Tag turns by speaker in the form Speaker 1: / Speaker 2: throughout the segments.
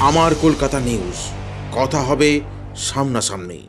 Speaker 1: আমার কলকাতা নিউজ। কথা হবে সামনাসামনি।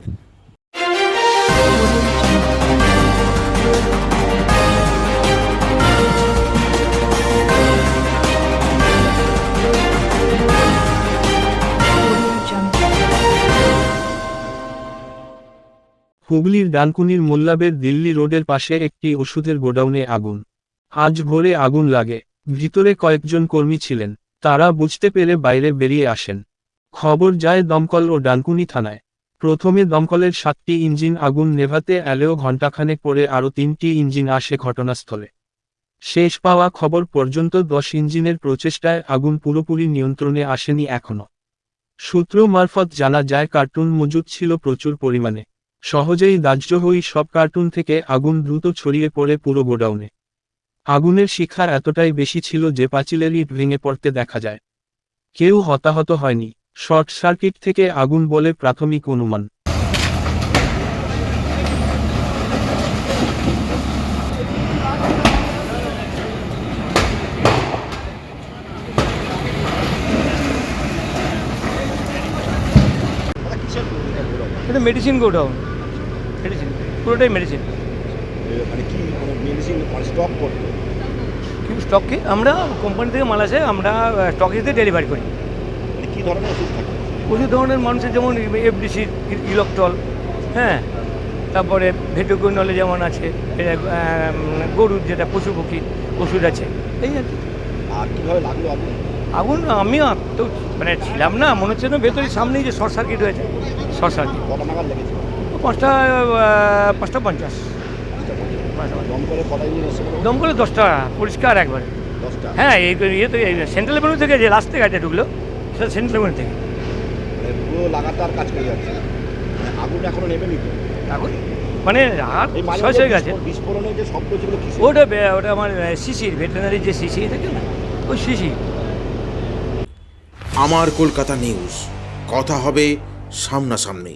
Speaker 2: হুগলির ডানকুনির মোল্লাবের দিল্লি রোডের পাশে একটি ওষুধের গোডাউনে আগুন। আজ ভোরে আগুন লাগে। ভিতরে কয়েকজন কর্মী ছিলেন। তারা বুঝতে পেরে বাইরে বেরিয়ে আসেন। খবর যায় দমকল ও ডানকুনি থানায়। প্রথমে দমকলের সাতটি ইঞ্জিন আগুন নেভাতে এলেও ঘণ্টাখানেক পরে আরও তিনটি ইঞ্জিন আসে ঘটনাস্থলে। শেষ পাওয়া খবর পর্যন্ত দশ ইঞ্জিনের প্রচেষ্টায় আগুন পুরোপুরি নিয়ন্ত্রণে আসেনি এখনও। সূত্র মারফত জানা যায়, কার্টুন মজুদ ছিল প্রচুর পরিমাণে। সহজেই দাহ্য হই সব কার্টুন থেকে আগুন দ্রুত ছড়িয়ে পড়ে পুরো গোডাউনে। আগুনের শিখা এতটাই বেশি ছিল যে পাঁচিলের ইট ভেঙে পড়তে দেখা যায়। কেউ হতাহত হয়নি। শর্ট সার্কিট থেকে আগুন বলে প্রাথমিক অনুমান।
Speaker 3: এটা মেডিসিন গোডাউন মেডিসিন পুরোটাই মেডিসিন
Speaker 4: মানে কি স্টক করতো।
Speaker 3: কি স্টক কি? আমরা কোম্পানি থেকে মাল আসে আমরা স্টকেজে ডেলিভারি করি।
Speaker 4: মানে কি ধরনের ওষুধ থাকে?
Speaker 3: প্রচুর ধরনের মানুষের যেমন এফডিসি ইলেকট্রল হ্যাঁ? তারপরে ভেটোকুইনলে যেমন আছে এটা, গরুর যেটা পশু পক্ষী ওষুধ আছে এই আর কি।
Speaker 4: আর কীভাবে লাগল আপনি?
Speaker 3: আগুন আমি তো মানে ছিলাম না মনে হচ্ছে না ভেতরে সামনেই যে শর্ট সার্কিট হয়েছে শর্ট সার্কিট।
Speaker 4: কটা নাগাদ লেগেছে?
Speaker 3: পাঁচটা পাঁচটা পঞ্চাশ। পাঁচটা পঞ্চাশ।
Speaker 4: দম করে কটা ইঞ্জিন এসে
Speaker 3: দম করে দশটা পরিষ্কার একবারে।
Speaker 4: দশটা।
Speaker 3: হ্যাঁ এই ইয়ে তো সেন্ট্রাল লেভেল থেকে যে লাস্ট থেকে ঢুকলো সেটা সেন্ট্রাল লেভেল থেকে।
Speaker 4: মানে পুরো লাগাতার কাজ করে যাচ্ছে। মানে আগুন এখনও নেমেনি তো?
Speaker 3: এখন মানে আর
Speaker 4: এই মাঝে
Speaker 3: শেষ হয়ে গেছে।
Speaker 4: বিস্ফোরণের যে শব্দ কি
Speaker 3: ওটা ওটা আমার শিশির ভেটেনারি যে শিশির থাকে না ওই শিশির।
Speaker 1: আমার কলকাতা নিউজ কথা হবে সামনাসামনি